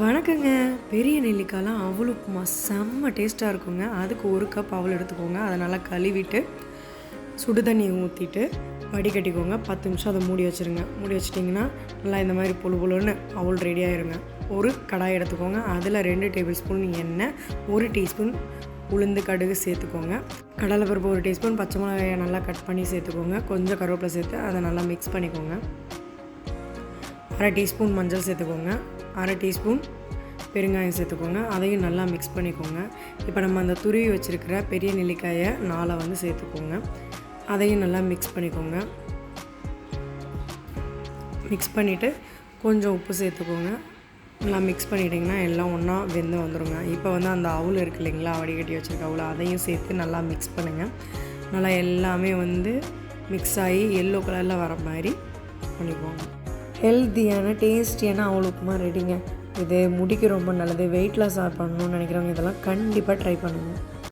வணக்கங்க. பெரிய நெல்லிக்காய்லாம் அவ்வளோ உப்புமா செம்ம டேஸ்ட்டாக இருக்குங்க. அதுக்கு ஒரு கப் அவ்வளோ எடுத்துக்கோங்க. அதை நல்லா கழுவிட்டு சுடு தண்ணி ஊற்றிட்டு வடிகட்டிக்கோங்க. பத்து நிமிஷம் அதை மூடி வச்சுருங்க. மூடி வச்சிட்டிங்கன்னா நல்லா இந்த மாதிரி புழு புழுன்னு அவ்வளோ ரெடி ஆயிருங்க. ஒரு கடாய் எடுத்துக்கோங்க. அதில் ரெண்டு டேபிள் ஸ்பூன் எண்ணெய் ஒரு டீஸ்பூன் உளுந்து கடுகு சேர்த்துக்கோங்க. கடலைப்பருப்பு ஒரு டீஸ்பூன் பச்சை மிளகாயை நல்லா கட் பண்ணி சேர்த்துக்கோங்க. கொஞ்சம் கருவேப்பிலை சேர்த்து அதை நல்லா மிக்ஸ் பண்ணிக்கோங்க. அரை டீஸ்பூன் மஞ்சள் சேர்த்துக்கோங்க. அரை டீஸ்பூன் பெருங்காயம் சேர்த்துக்கோங்க. அதையும் நல்லா மிக்ஸ் பண்ணிக்கோங்க. இப்போ நம்ம அந்த துருவி வச்சுருக்கிற பெரிய நெல்லிக்காயை நாளை வந்து சேர்த்துக்கோங்க. அதையும் நல்லா மிக்ஸ் பண்ணிக்கோங்க. மிக்ஸ் பண்ணிவிட்டு கொஞ்சம் உப்பு சேர்த்துக்கோங்க. நல்லா மிக்ஸ் பண்ணிட்டிங்கன்னா எல்லாம் ஒன்றா வெந்து வந்துடுங்க இப்போ வந்து அந்த அவுள் இருக்கு இல்லைங்களா? வடிகட்டி வச்சுருக்க அவ்வளோ அதையும் சேர்த்து நல்லா மிக்ஸ் பண்ணுங்கள் நல்லா எல்லாமே வந்து மிக்ஸ் ஆகி எல்லோ கலரில் வர மாதிரி பண்ணிக்கோங்க. ஹெல்த்தியான டேஸ்டியான அவள் உப்புமா ரெடிங்க இது முடிக்கு ரொம்ப நல்லது. வெயிட் லாஸ் பண்ணணும்னு நினைக்கிறவங்க இதெல்லாம் கண்டிப்பாக ட்ரை பண்ணுங்கள்